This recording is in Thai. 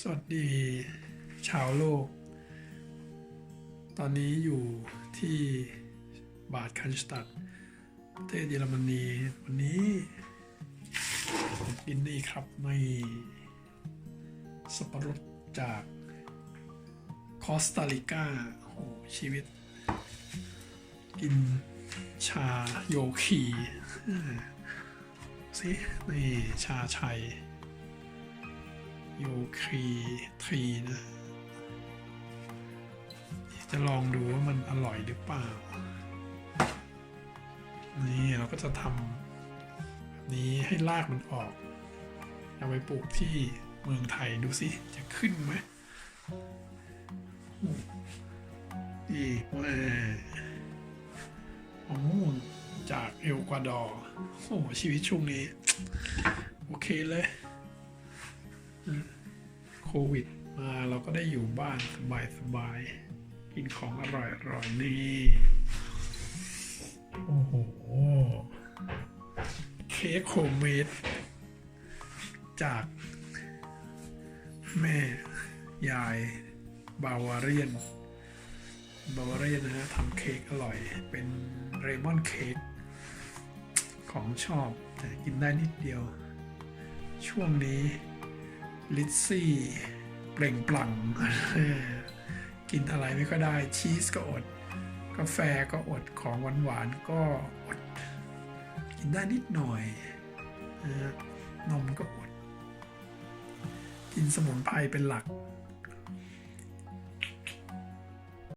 สวัสดีชาวโลก ตอนนี้อยู่ที่บาดคันสตัดประเทศเยอรมนี วันนี้กินนี่ครับไม่สับปะรดจากคอสตาริกาโหชีวิต กินชาโยคีสินี่ชาชัย ยครีทรีนะจะลองดูว่ามันอร่อยหรือเปล่า นี่เราก็จะทำแบบนี้ให้รากมันออก เอาไปปลูกที่เมืองไทยดูสิ จะขึ้นไหมนี่แม่มะม่วงจากเอลกวาดอร์โอ้ชีวิตช่วงนี้ โอเคเลย ควิดมาเราก็ได้อยู่บ้านสบายสบายๆกินของอร่อยอร่อยนี่ โอ้โห เค้กโฮมเมดจาก แม่ ยาย บาวาเรียน บาวาเรียนนะฮะทำเค้กอร่อย เป็นเรมอนเค้กของชอบแต่กินได้นิดเดียว ช่วงนี้ ลิซซี่เปล่งปลั่งกินอะไรไม่ก็ได้ชีสก็อด กาแฟก็อดของหวานหวานก็อด กินได้นิดหน่อยนมก็อด กินสมุนไพรเป็นหลัก